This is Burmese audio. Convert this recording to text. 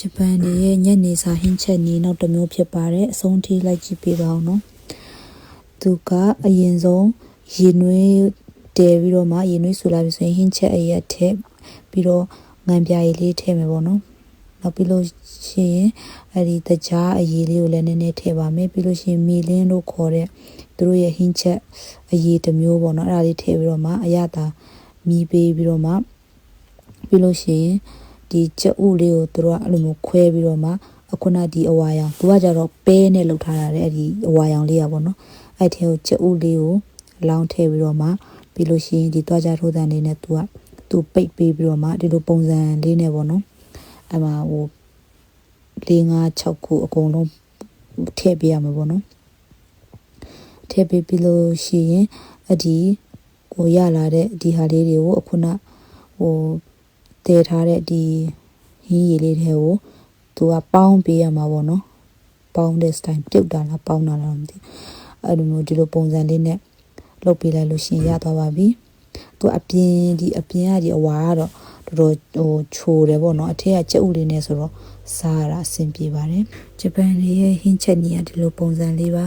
ဂျပန်တွေရဲ့ညနေစာဟင်းချက်နီးနောက်တစ်မျိုးဖြစ်ပါတယ်အဆုံးထိလိုက်ကြည့်ပေးပါအောင်နော်သူကအရင်ဆုံးရေနွေးတဲပြီးတော့မှရေနွေးဆူလာပြီဆိုရင်ဟင်းချက်အရက်ထည့်ပြီးတော့ငံပြာရည်လေးထည့်မယ်ပေါ့နော်နောက်ပြီးလို့ရှိရင်အဲ့ဒီတကြားအရည်လေးကိုလည်းနည်းနည်းထည့်ပါမယ်ပြီးလို့ရှိရင်မီလင်းတို့ခေါ်တဲ့သူတို့ရဲ့ဟင်းချက်အရည်တစ်မျိုးပေါ့နော်အဲ့ဒါလေးထည့်ပြီးတော့မှအရသာမီးပေးပြီးတော့မှပြီးလို့ရှိရင် ဒီကြက်ဥလေးကိုသူတို့ကအဲ့လိုမျိုးခွဲပြီးတော့မှအခုနဒီအဝါရောင်သူကကြတော့ပဲနဲ့လှုပ်ထားတာလေအဲ့ဒီအဝါရောင်လေးอ่ะဗောနော်အဲ့ထဲကိုကြက်ဥလေးကိုလောင်းထည့်ပြီးတော့မှပြီးလို့ရှိရင်ဒီတွားကြထိုးတန်လေးနဲ့သူကသူပိတ်ပေးပြီးတော့မှဒီလိုပုံစံလေးနဲ့ဗောနော်အဲ့မှာဟို၄၅6ခုအကုန်လုံးထည့်ပေးရမှာဗောနော်ထည့်ပေးပြီးလို့ရှိရင်အဲ့ဒီဟိုရလာတဲ့ဒီဟာလေးတွေကိုအခုနဟို တည်ထားတဲ့ဒီဟင်းရည်လေးတွေကိုသူကပေါင်းပေးရမှာပေါ့နော်ပေါင်းတဲ့ style ပြုတ်တာလားပေါင်းတာလားမသိအဲ့လိုမျိုးဒီလိုပုံစံလေးနဲ့လုပ်ပေးလိုက်လို့ရှရင်ရသွားပါပြီသူအပြင်ဒီအပြင်ကဒီအဝါကတော့တော်တော်ဟိုချိုတယ်ပေါ့နော်အထက်ကကြက်ဥလေးနဲ့ဆိုတော့စားရတာအဆင်ပြေပါတယ်ဂျပန်တွေရဲ့ဟင်းချက်ကြီးကဒီလိုပုံစံလေးပါ